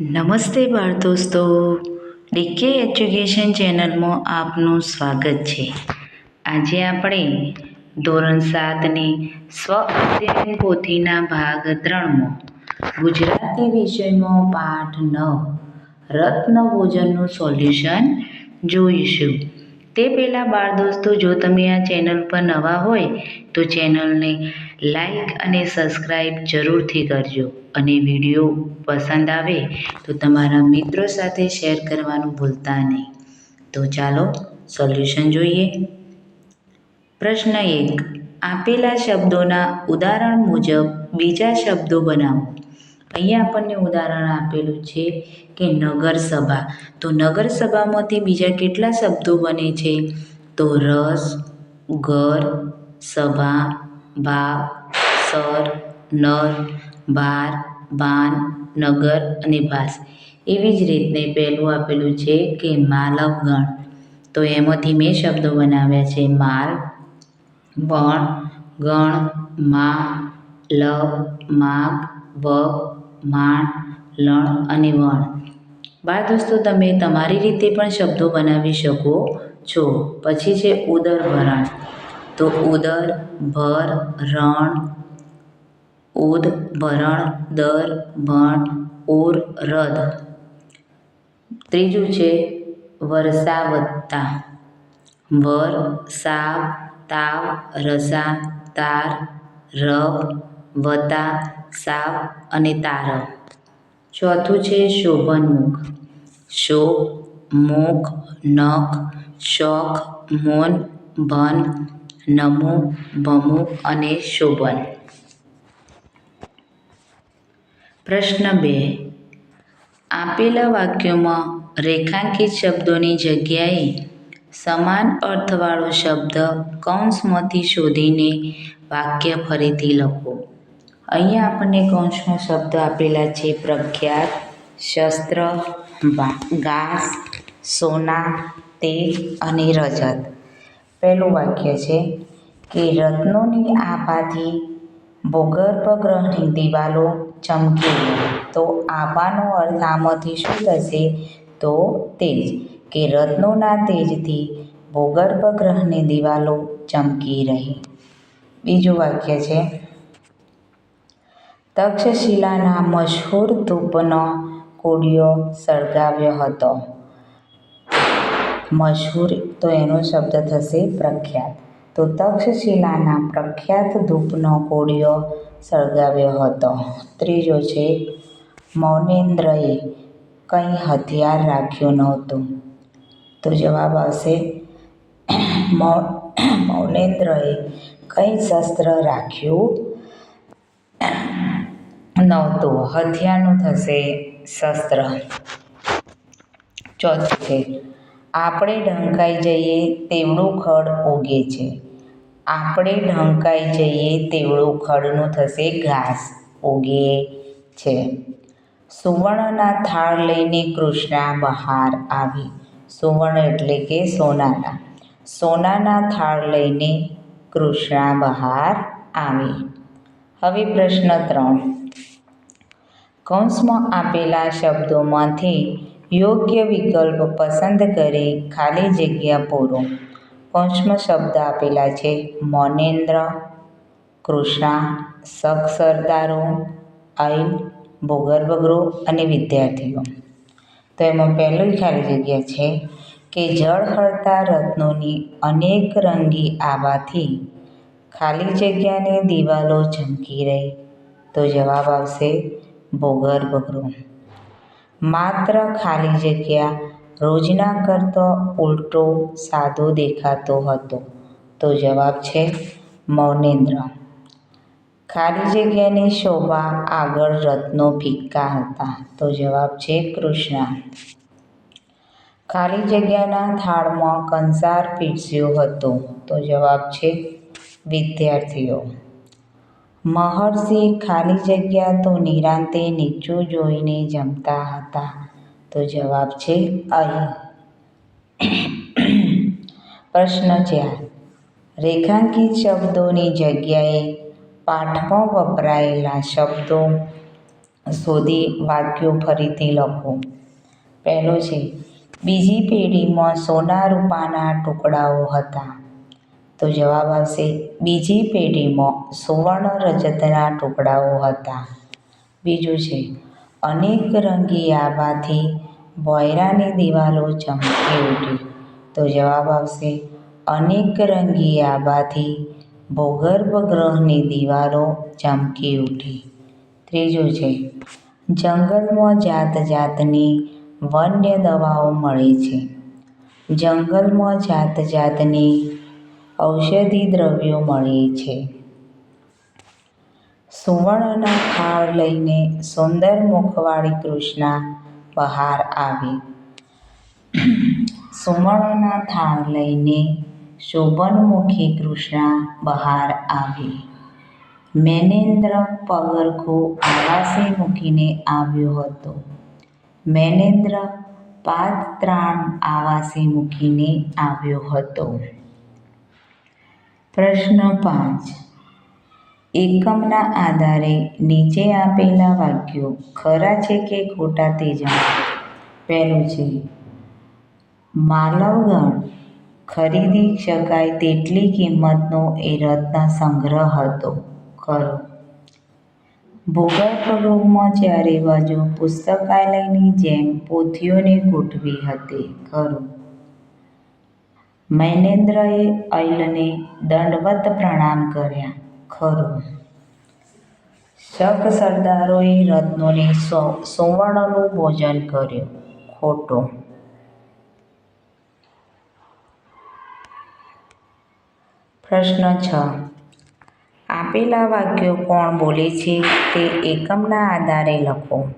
નમસ્તે બાળ દોસ્તો ડીકે એજ્યુકેશન ચેનલમાં આપનું સ્વાગત છે. આજે આપણે ધોરણ સાતની સ્વ અધ્યયન પોથીના ભાગ ત્રણમાં, ગુજરાતી વિષયમાં પાઠ નવ, રત્ન ભોજનનું સોલ્યુશન જોઈશું. તે પહેલાં બાળ દોસ્તો, જો તમે આ ચેનલ પર નવા હોય, તો ચેનલને લાઈક અને સબસ્ક્રાઈબ જરૂરથી કરજો. અને વીડિયો પસંદ આવે, તો તમારા મિત્રો સાથે શેર કરવાનું ભૂલતા નહીં. તો ચાલો, સોલ્યુશન જોઈએ. પ્રશ્ન એક. આપેલા શબ્દોના ઉદાહરણ મુજબ બીજા શબ્દો બનાવો. અહીંયા આપણને ઉદાહરણ આપેલું છે કે નગરસભા. તો નગરસભામાંથી બીજા કેટલા શબ્દો બને છે? તો રસ, ઘર, સભા, ભાવ, સર, નર, બાર, બાન, નગર અને ભાસ એવી જ રીતને પહેલું આપેલું છે કે માલવગણ તો એમાંથી મેં શબ્દો બનાવ્યા છે માલ, વણ, ગણ, મા, લવ, માગ, વગ માણ, લણ અને વણ. બાળ દોસ્તો, તમે તમારી રીતે પણ શબ્દો બનાવી શકો છો. પછી છે ઉદર ભરણ તો ઉદર, ભર, રણ, ઉદ, ભરણ, દર, ભણ, ઉર, રદ. ત્રીજું છે વરસાવત્તા. વર, સાવ, તાવ, રસા, તાર, રવ, વતા સાવ અને તાર. ચોથું છે શોભનમુખ. શોભ, મુખ, નખ, શોખ, મોન, ભન, નમો, ભમો અને શોભન. પ્રશ્ન બે. આપેલા વાક્યોમાં રેખાંકિત શબ્દોની જગ્યાએ સમાન અર્થવાળો શબ્દ કૌંસમાંથી શોધીને વાક્ય ફરીથી લખો. અહીંયા આપણને કૌંસમાં શબ્દ આપેલા છે, પ્રખ્યાત, શસ્ત્ર ઘાસ, સોના તેજ અને રજત. પહેલું વાક્ય છે કે રત્નોની આભાથી ભૂગર્ભ ગ્રહની દિવાલો ચમકી. તો આભાનો અર્થ આમાંથી શું થશે? તો તેજ, કે રત્નોના તેજથી ભૂગર્ભ ગ્રહની દિવાલો ચમકી રહી. બીજું વાક્ય છે તક્ષશિલાના મશહૂર ધૂપનો કોડિયો સળગાવ્યો હતો. મશહૂર તો એનો શબ્દ થશે પ્રખ્યાત. તો તક્ષશિલાના પ્રખ્યાત ધૂપનો કોડિયો સળગાવ્યો હતો. ત્રીજો છે, મૌનેન્દ્રએ કંઈ હથિયાર રાખ્યું નહોતું. તો જવાબ આવશે મૌનેન્દ્રએ કંઈ શસ્ત્ર રાખ્યું નહોતું હથિયારનું થશે શસ્ત્ર. ચોથું છે, આપણે ઢંકાઈ જઈએ તેવડું ખડ ઉગે છે. આપણે ઢંકાઈ જઈએ તેવડું ખડનું થશે ઘાસ ઉગે છે. સુવર્ણના થાળ લઈને કૃષ્ણા બહાર આવી. સુવર્ણ એટલે કે સોનાના. સોનાના થાળ લઈને કૃષ્ણા બહાર આવી. હવે પ્રશ્ન ત્રણ. કૌંસમાં આપેલા શબ્દોમાંથી યોગ્ય વિકલ્પ પસંદ કરી ખાલી જગ્યા પૂરો. કૌંસમાં શબ્દ આપેલા છે, મોનેન્દ્ર કૃષ્ણા શક સરદારો આઈલ ભૂગર્ભગૃહ અને વિદ્યાર્થીઓ તો એમાં પહેલું ખાલી જગ્યા છે કે ઝળહળતા રત્નોની અનેક રંગી આવાથી ખાલી જગ્યાની દિવાલો ચમકી રહી. તો જવાબ આવશે ભૂગર્ભગૃહ માત્ર ખાલી જગ્યા રોજના કરતો ઉલટો સાદો દેખાતો હતો. તો જવાબ છે મૌનેન્દ્ર. ખાલી જગ્યાની શોભા આગળ રત્નો ફિક્કા હતા. તો જવાબ છે કૃષ્ણ. ખાલી જગ્યાના થાળમાં કંસાર પીરસ્યો હતો. તો જવાબ છે વિદ્યાર્થીઓ. મહર્ષિ ખાલી જગ્યા તો નિરાંતે નીચું જોઈને જમતા હતા. તો જવાબ છે અહીં. પ્રશ્ન ચાર રેખાંકિત શબ્દોની જગ્યાએ પાઠમાં વપરાયેલા શબ્દો શોધી વાક્યો ફરીથી લખો. પહેલો છે, બીજી પેઢીમાં સોના રૂપાના ટુકડાઓ હતા. તો જવાબ આવશે, બીજી પેઢીમાં સુવર્ણ રજતના ટુકડાઓ હતા. બીજું છે, અનેક રંગી આભાથી વોયરાની દિવાલો ચમકી ઉઠી. તો જવાબ આવશે, અનેક રંગી આભાથી ભૂગર્ભ ગ્રહની દિવાલો ચમકી ઉઠી. ત્રીજું છે, જંગલમાં જાત જાતની વન્ય દવાઓ મળે છે. જંગલમાં જાત જાતની ઔષધિ દ્રવ્યો મળે છે. સુવર્ણના થાળ લઈને સુંદર મુખવાળી કૃષ્ણા બહાર આવી. સુવર્ણના થાળ લઈને શોભનમુખી કૃષ્ણા બહાર આવી. મેનેન્દ્ર પગરખું આવાસે મૂકીને આવ્યો હતો. મેનેન્દ્ર પાદત્રાણ આવાસે મૂકીને આવ્યો હતો. પ્રશ્ન પાંચ. એકમના આધારે નીચે આપેલા વાક્યો ખરા છે કે ખોટા તે જણાવો પહેલું છે, માલવગણ ખરીદી શકાય તેટલી કિંમતનો એ રત્ન સંગ્રહ હતો. ખરો. ભૂગર્ભ રૂમમાં ચારે બાજુ પુસ્તકાલયની જેમ પોથીઓને ગોઠવી હતી. ખરું. મૈનેન્દ્રએ અયલને દંડવત પ્રણામ કર્યા. ખરું. શક સરદારોએ રત્નોને સુવર્ણનું ભોજન કર્યું. ખોટું. પ્રશ્ન છ. આપેલા વાક્યો કોણ બોલે છે તે એકમના આધારે લખો.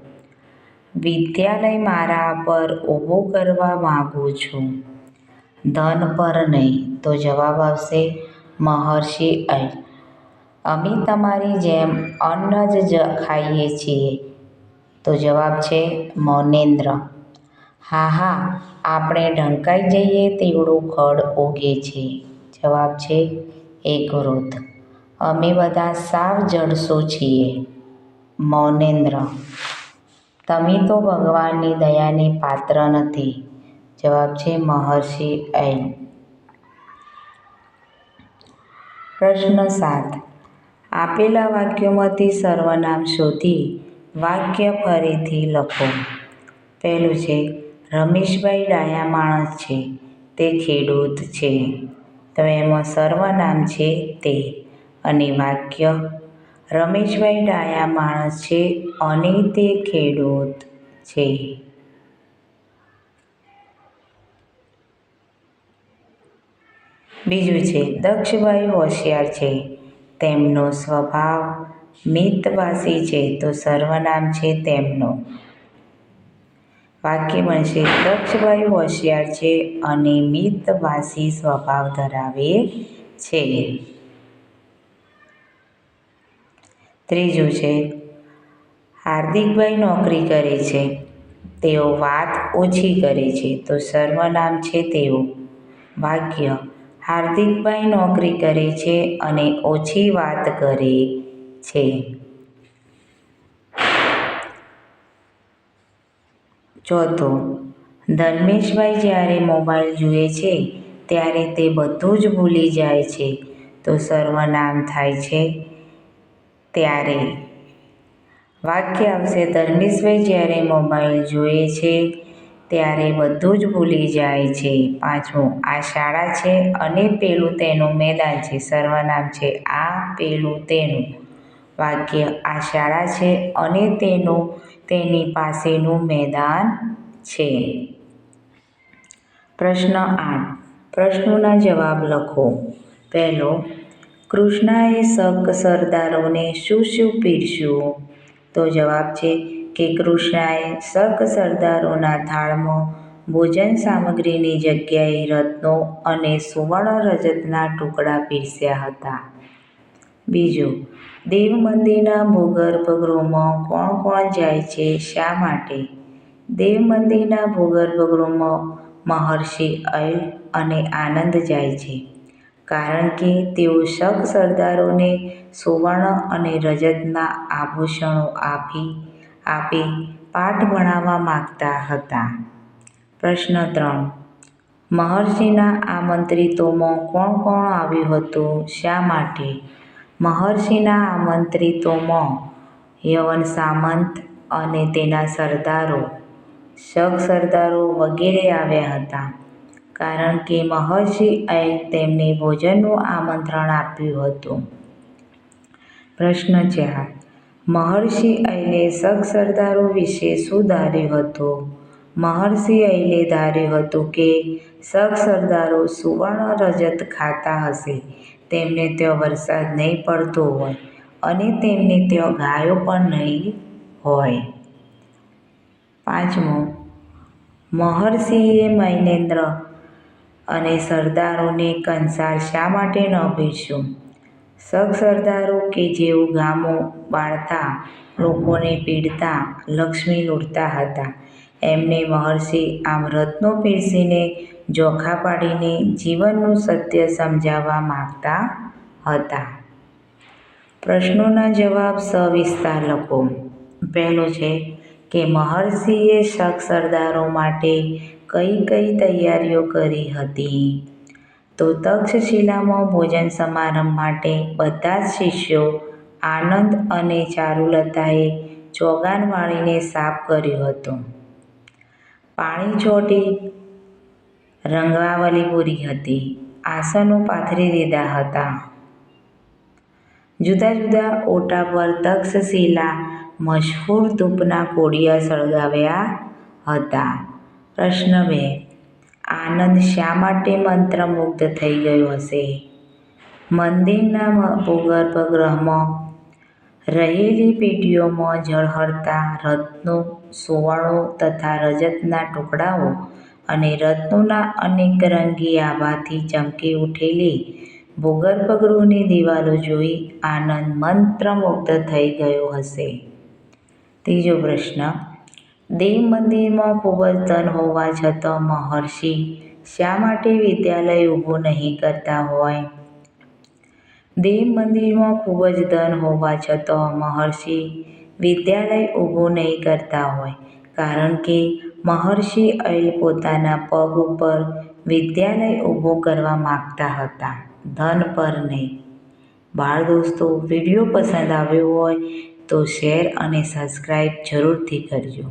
વિદ્યાલય મારા પર ઊભું કરવા માગું છું. ધન પર નહીં. તો જવાબ આવશે મહર્ષિ અય. અમે તમારી જેમ અન્ન જ ખાઈએ છીએ. તો જવાબ છે મૌનેન્દ્ર. હા હા, આપણે ઢંકાઈ જઈએ તેવડું ખડ ઉગે છે. જવાબ છે એક વૃદ્ધ અમે બધા સાવ જડસો છીએ. મૌનેન્દ્ર. તમે તો ભગવાનની દયાને પાત્ર નથી. જવાબ છે મહર્ષિ ઐન પ્રશ્ન સાત. આપેલા વાક્યોમાંથી સર્વનામ શોધી વાક્ય ફરીથી લખો. પહેલું છે, રમેશભાઈ ડાયા માણસ છે, તે ખેડૂત છે. તો એમાં સર્વનામ છે તે. અને વાક્ય, રમેશભાઈ ડાયા માણસ છે અને તે ખેડૂત છે. બીજું છે દક્ષભાઈ હોશિયાર છે. તેમનો સ્વભાવ મિતવાસી છે, તો સર્વનામ છે તેમનો. વાક્ય બનશે દક્ષભાઈ હોશિયાર છે અને મિતવાસી સ્વભાવ ધરાવે છે. ત્રીજું છે હાર્દિકભાઈ નોકરી કરે છે. તેઓ વાત ઓછી કરે છે, તો સર્વનામ છે તેઓ. વાક્ય હાર્દિકભાઈ નોકરી કરે છે અને ઓછી વાત કરે છે. ચોથો, ધર્મેશભાઈ જ્યારે મોબાઈલ જુએ છે ત્યારે તે બધું જ ભૂલી જાય છે. તો સર્વનામ થાય છે ત્યારે. વાક્ય આવશે, ધર્મેશભાઈ જ્યારે મોબાઈલ જુએ છે ત્યારે બધું જ ભૂલી જાય છે. પાંચમું આ શાળા છે અને પેલું તેનું મેદાન છે. સર્વનામ છે આ પેલું તેનું. વાક્ય, આ શાળા છે અને તેનું, તેની પાસેનું મેદાન છે. પ્રશ્ન આઠ. પ્રશ્નોના જવાબ લખો. પહેલો, કૃષ્ણાએ શક સરદારોને શું શું પીરસ્યું? તો જવાબ છે કે કૃષ્ણાએ શક સરદારોના થાળમાં ભોજન સામગ્રીની જગ્યાએ રત્નો અને સુવર્ણ રજતના ટુકડા પીરસ્યા હતા. બીજું, દેવ મંદિરના ભૂગર્ભ ગૃહમાં કોણ કોણ જાય છે શા માટે? દેવ મંદિરના ભૂગર્ભ ગૃહમાં મહર્ષિ અયલ અને આનંદ જાય છે, કારણ કે તેઓ શક સરદારોને સુવર્ણ અને રજતના આભૂષણો આપી આપી પાઠ ભણાવવા માંગતા હતા. પ્રશ્ન ત્રણ. મહર્ષિના આમંત્રિતોમાં કોણ કોણ આવ્યું હતું? શા માટે? મહર્ષિના આમંત્રિતોમાં યવન સામંત અને તેના સરદારો, શક સરદારો વગેરે આવ્યા હતા. કારણ કે મહર્ષિએ તેમને ભોજનનું આમંત્રણ આપ્યું હતું. પ્રશ્ન ચાર. મહર્ષિ ઐલે શક સરદારો વિશે શું ધાર્યું હતું? મહર્ષિ ઐલે ધાર્યું હતું કે શક સરદારો સુવર્ણ રજત ખાતા હશે. તેમને ત્યાં વરસાદ નહીં પડતો હોય અને તેમને ત્યાં ગાયો પણ નહીં હોય. પાંચમું, મહર્ષિએ મૈનેન્દ્ર અને સરદારોને કંસાર શા માટે ન ભેટ્યું શક સરદારો કે જેઓ ગામો બાળતા, લોકોને પીડતા, લક્ષ્મી લૂંટતા હતા. એમને મહર્ષિ આમ રત્નો પીરસીને ચોખા પાડીને જીવનનું સત્ય સમજાવવા માગતા હતા. પ્રશ્નોના જવાબ સવિસ્તાર લખો. પહેલો છે કે મહર્ષિએ શક સરદારો માટે કઈ કઈ તૈયારીઓ કરી હતી? તો તક્ષશિલામાં ભોજન સમારંભ માટે બધા જ શિષ્યો આનંદ અને ચારુલતાએ ચોગાન વાળીને સાફ કર્યું હતું. પાણી ચોટી રંગવાવલી પૂરી હતી. આસનો પાથરી દીધા હતા. જુદા જુદા ઓટા પર તક્ષશિલા મશહૂર ધૂપના કોડિયા સળગાવ્યા હતા. પ્રશ્ન બે આનંદ શા માટે મંત્રમુગ્ધ થઈ ગયો હશે? મંદિરના ભૂગર્ભ ગ્રહમાં રહેલી પેટીઓમાં ઝળહળતા રત્નો સુવર્ણો તથા રજતના ટુકડાઓ અને રત્નોના અનેક રંગી આભાથી ચમકી ઉઠેલી ભૂગર્ભ ગૃહની દિવાલો જોઈ આનંદ મંત્રમુગ્ધ થઈ ગયો હશે. ત્રીજો પ્રશ્ન દેવ મંદિરમાં ખૂબ જ ધન હોવા છતાં મહર્ષિ શા માટે વિદ્યાલય ઊભું નહીં કરતા હોય? દેવ મંદિરમાં ખૂબ જ ધન હોવા છતાં મહર્ષિ વિદ્યાલય ઊભું નહીં કરતા હોય, કારણ કે મહર્ષિ ઐલ પોતાના પગ ઉપર વિદ્યાલય ઊભું કરવા માગતા હતા. ધન પર નહીં. બાળ દોસ્તો, વીડિયો પસંદ આવ્યો હોય તો શેર અને સબસ્ક્રાઈબ જરૂરથી કરજો.